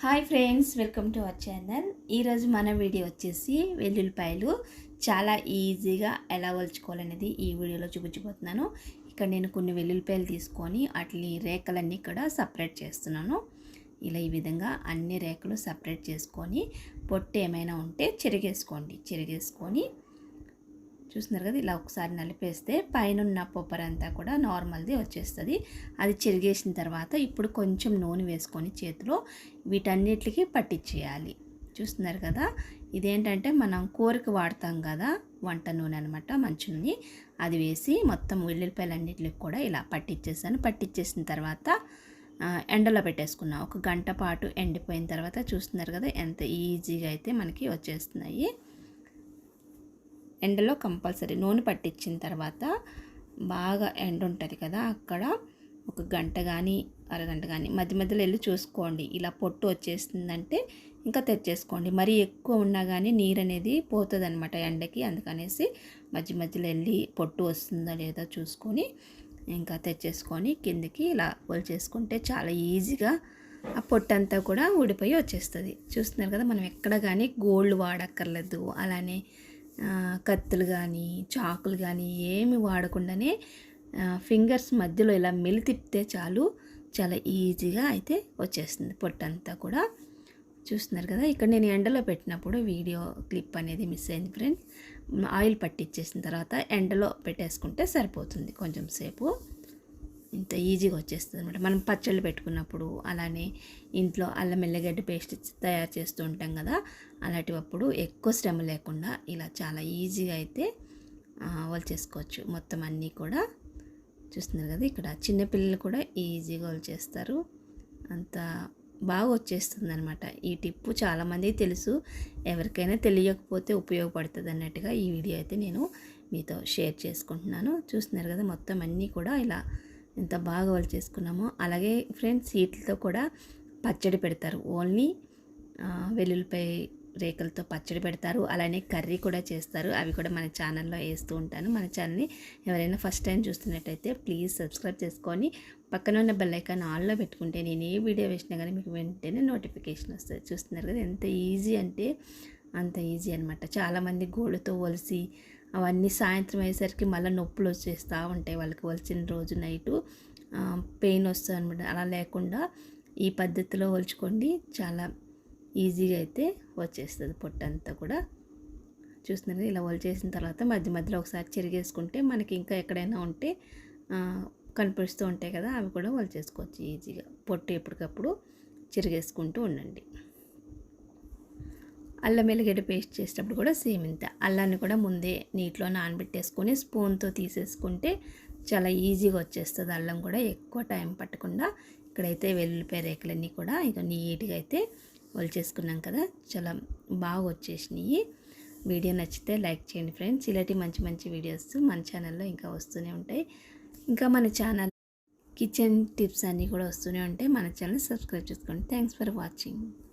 Hi friends welcome to our channel. ఈరోజు మన video వచ్చేసి వెల్లుల్లిపాయలు. చాలా ఈజీగా ఎలా ఒలుచుకోవాలనేది ఈ వీడియోలో చూపించబోతున్నాను. ఇక్కడ నేను కొన్ని వెల్లుల్లిపాయలు తీసుకొని వాటిని రేఖలన్నీ కూడా సపరేట్ చేస్తున్నాను. ఇలా ఈ విధంగా అన్ని రేఖలు సపరేట్ చేసుకొని పొట్టు ఏమైనా ఉంటే చెరిగేసుకోండి. చెరిగేసుకొని చూస్తున్నారు కదా ఇలా ఒకసారి నలిపేస్తే పైన ఉన్న పొప్పర్ అంతా కూడా నార్మల్ది వచ్చేస్తుంది. అది చెరిగేసిన తర్వాత ఇప్పుడు కొంచెం నూనె వేసుకొని చేతిలో వీటన్నిటికి పట్టించేయాలి చూస్తున్నారు కదా ఇదేంటంటే మనం కూరకు వాడతాం కదా వంట నూనె అనమాట మంచి నూనె. అది వేసి మొత్తం వెల్లుల్లిపాయలన్నిటికి కూడా ఇలా పట్టించేసాను పట్టించేసిన తర్వాత ఎండలో పెట్టేసుకున్నాం. ఒక గంట పాటు ఎండిపోయిన తర్వాత చూస్తున్నారు కదా ఎంత ఈజీగా అయితే మనకి వచ్చేస్తున్నాయి. ఎండలో కంపల్సరీ నూనె పట్టించిన తర్వాత బాగా ఎండ ఉంటుంది కదా అక్కడ ఒక గంట కానీ అరగంట కానీ మధ్య మధ్యలో వెళ్ళి చూసుకోండి. ఇలా పొట్టు వచ్చేస్తుందంటే ఇంకా తెచ్చేసుకోండి. మరీ ఎక్కువ ఉన్నా కానీ నీరు అనేది పోతుంది అనమాట ఎండకి. అందుకనేసి మధ్య మధ్యలో వెళ్ళి పొట్టు వస్తుందో లేదో చూసుకొని ఇంకా తెచ్చేసుకొని కిందకి ఇలా చేసుకుంటే చాలా ఈజీగా ఆ పొట్టంతా కూడా ఊడిపోయి వచ్చేస్తుంది. చూస్తున్నారు కదా మనం ఎక్కడ కానీ గోల్డ్ వాడక్కర్లేదు. అలానే కత్తులు కానీ చాకులు కానీ ఏమి వాడకుండానే ఫింగర్స్ మధ్యలో ఇలా మెలి తిప్పితే చాలు చాలా ఈజీగా అయితే వచ్చేస్తుంది పొట్టంతా కూడా. చూస్తున్నారు కదా ఇక్కడ నేను ఎండలో పెట్టినప్పుడు వీడియో క్లిప్ అనేది మిస్ అయింది ఫ్రెండ్స్ ఆయిల్ పట్టించేసిన తర్వాత ఎండలో పెట్టేసుకుంటే సరిపోతుంది కొంచెం సేపు. ఇంత ఈజీగా వచ్చేస్తుంది అనమాట మనం పచ్చళ్ళు పెట్టుకున్నప్పుడు అలానే ఇంట్లో అల్లం ఎల్లగడ్డ పేస్ట్ తయారు చేస్తూ ఉంటాం కదా అలాంటివప్పుడు ఎక్కువ శ్రమ లేకుండా ఇలా చాలా ఈజీగా అయితే వాళ్ళు చేసుకోవచ్చు. మొత్తం అన్నీ కూడా చూస్తున్నారు కదా ఇక్కడ చిన్నపిల్లలు కూడా ఈజీగా వాళ్ళు చేస్తారు. అంత బాగా వచ్చేస్తుంది అనమాట ఈ టిప్పు చాలామంది తెలుసు. ఎవరికైనా తెలియకపోతే ఉపయోగపడుతుంది అన్నట్టుగా ఈ వీడియో అయితే నేను మీతో షేర్ చేసుకుంటున్నాను. చూస్తున్నారు కదా మొత్తం అన్నీ కూడా ఇలా ఎంత బాగా వాళ్ళు చేసుకున్నామో. అలాగే ఫ్రెండ్స్ వీటితో కూడా పచ్చడి పెడతారు. ఓన్లీ వెల్లుల్లిపాయ రేకులతో పచ్చడి పెడతారు. అలానే కర్రీ కూడా చేస్తారు. అవి కూడా మన ఛానల్లో వేస్తూ ఉంటాను. మన ఛానల్ని ఎవరైనా ఫస్ట్ టైం చూస్తున్నట్టయితే ప్లీజ్ సబ్స్క్రైబ్ చేసుకొని పక్కన ఉన్న బెల్లైకాన్ ఆల్లో పెట్టుకుంటే నేను ఏ వీడియో వేసినా కానీ మీకు వెంటనే నోటిఫికేషన్ వస్తుంది. చూస్తున్నారు కదా ఎంత ఈజీ అంటే అంత ఈజీ అనమాట చాలామంది గోళ్ళతో ఒలిసి అవన్నీ సాయంత్రం అయ్యేసరికి మళ్ళీ నొప్పులు వచ్చేస్తూ ఉంటాయి. వాళ్ళకి వలిచిన రోజు నైటు పెయిన్ వస్తుంది అనమాట అలా లేకుండా ఈ పద్ధతిలో ఒలుచుకోండి. చాలా ఈజీగా అయితే వచ్చేస్తుంది పొట్టంతా కూడా. చూస్తున్నారు? ఇలా చేసిన తర్వాత మధ్య మధ్యలో ఒకసారి చెరిగేసుకుంటే మనకి ఇంకా ఎక్కడైనా ఉంటే కనిపిస్తూ ఉంటాయి కదా అవి కూడా చేసుకోవచ్చు ఈజీగా. పొట్టు ఎప్పటికప్పుడు చెరిగేసుకుంటూ ఉండండి. అల్లం వెల్లిగడ్డ పేస్ట్ చేసేటప్పుడు కూడా సేమ్ ఇంత. అల్లాన్ని కూడా ముందే నీటిలో నానబెట్టేసుకొని స్పూన్తో తీసేసుకుంటే చాలా ఈజీగా వచ్చేస్తుంది అల్లం కూడా. ఎక్కువ టైం పట్టకుండా ఇక్కడైతే వెల్లుల్లిపాయ రేఖలన్నీ కూడా ఇక నీట్గా అయితే చేసుకున్నాం కదా. చాలా బాగా వచ్చేసినాయి. వీడియో నచ్చితే లైక్ చేయండి ఫ్రెండ్స్. ఇలాంటి మంచి మంచి వీడియోస్ మన ఛానల్లో ఇంకా వస్తూనే ఉంటాయి. ఇంకా మన ఛానల్ కిచెన్ టిప్స్ అన్నీ కూడా వస్తూనే ఉంటాయి. మన ఛానల్ సబ్స్క్రైబ్ చేసుకోండి. Thanks for watching.